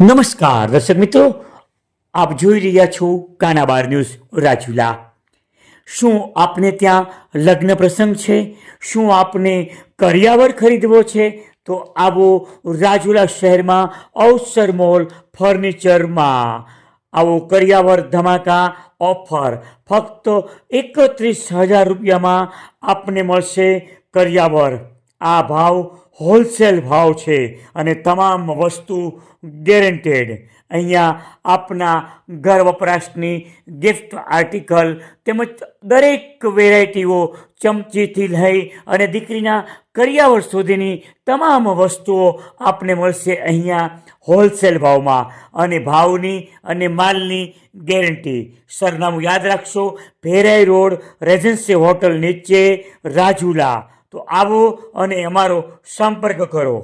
નમસ્કાર, દર્શક મિત્રો. આપ જોઈ રહ્યા છો કાનાબાર ન્યૂઝ રાજુલા. શું આપને ત્યાં લગ્ન પ્રસંગ છે? શું આપને કરિયાવર ખરીદવો છે? તો આવો રાજુલા શહેરમાં અવસર મોલ ફર્નિચરમાં. આવો કરિયાવર ધમાકા ઓફર ફક્ત એકત્રીસ હજાર રૂપિયામાં આપને મળશે કરિયાવર. આ ભાવ હોલસેલ ભાવ છે અને તમામ વસ્તુ ગેરંટેડ અહીંયા આપના ઘર વપરાશની ગિફ્ટ આર્ટિકલ તેમજ દરેક વેરાયટીઓ ચમચીથી લઈ અને દીકરીના કરિયાવર સુધીની તમામ વસ્તુઓ આપને મળશે અહીંયા હોલસેલ ભાવમાં. અને ભાવની અને માલની ગેરંટી. સરનામું યાદ રાખશો. ભેરાઈ રોડ, રેજન્સી હોટલ નીચે, રાજુલા. તો આવો અને અમારો સંપર્ક કરો.